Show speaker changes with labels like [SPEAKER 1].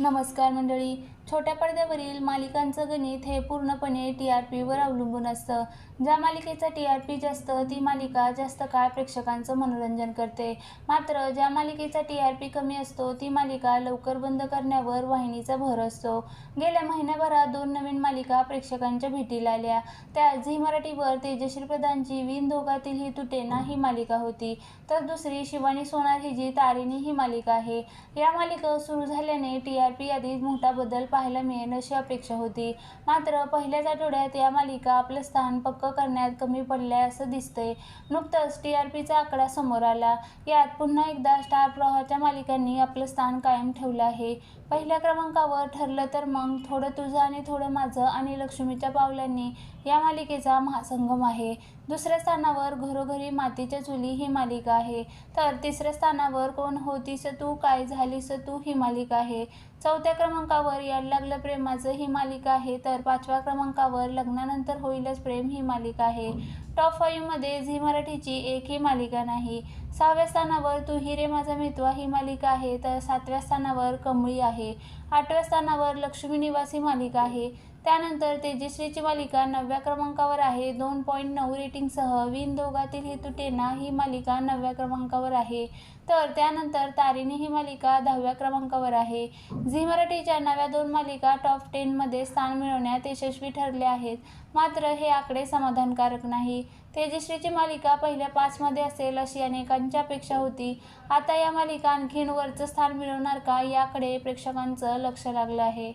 [SPEAKER 1] नमस्कार मंडळी. छोट्या पडद्यावरील मालिकांचं गणित हे पूर्णपणे टी आर पीवर अवलंबून असतं. ज्या मालिकेचा टी आर पी जास्त ती मालिका जास्त काळ प्रेक्षकांचं मनोरंजन करते. मात्र ज्या मालिकेचा टी आर पी कमी असतो ती मालिका लवकर बंद करण्यावर वाहिनीचा भर असतो. गेल्या महिन्याभरात दोन नवीन मालिका प्रेक्षकांच्या भेटीला आल्या. त्या झी मराठीवर तेजश्री प्रधानची विण दोघातील ही तुटेना ही मालिका होती. तर दुसरी शिवानी सोनार हिजी तारिणी ही मालिका आहे. या मालिका सुरू झाल्याने टी आर पी यादीत मोठा बदल पाहायला मिळेल अशी अपेक्षा होती. मात्र पहिल्याच आठवड्यात या मालिका आपलं स्थान पक्क करण्यात कमी पडल्या असं दिसतंय. नुकतंच टी आर पीचा आकडा समोर आला. यात पुन्हा एकदा स्टार प्रवाहाच्या मालिकांनी आपलं स्थान कायम ठेवलं आहे. पहिल्या क्रमांकावर ठरलं तर मग थोडं तुझं आणि थोडं माझं आणि लक्ष्मीच्या पावलांनी या मालिकेचा महासंगम आहे. दुसऱ्या स्थानावर घरोघरी मातीच्या चुली ही मालिका आहे. तर तिसऱ्या स्थानावर कोण होतीस तू? काय झालीस तू? ही मालिका आहे. चौथ्या क्रमांकावर यायला लागलं प्रेमाचं ही मालिका आहे. तर पाचव्या क्रमांकावर लग्नानंतर होईलच प्रेम ही मालिका आहे. टॉप फाईव्हमध्ये झी मराठीची एकही मालिका नाही. सहाव्या स्थानावर तू हिरे रे माझा मितवा ही मालिका आहे. तर सातव्या स्थानावर कमळी आहे. आठव्या स्थानावर लक्ष्मी निवासी मालिका आहे. त्यानंतर तेजश्रीची मालिका नवव्या क्रमांकावर आहे. दोन पॉईंट नऊ रेटिंगसह विन दोघातील ही टेना ही मालिका नवव्या क्रमांकावर आहे. तर त्यानंतर तारिणी ही मालिका दहाव्या क्रमांकावर आहे. झी मराठीच्या नव्या दोन मालिका टॉप टेनमध्ये स्थान मिळवण्यात यशस्वी ठरल्या आहेत. मात्र हे आकडे समाधानकारक नाही. तेजश्रीची मालिका पहिल्या पाचमध्ये असेल अशी अनेकांची अपेक्षा होती. आता या मालिका आणखीन वरचं स्थान मिळवणार का याकडे प्रेक्षकांचं लक्ष लागलं आहे.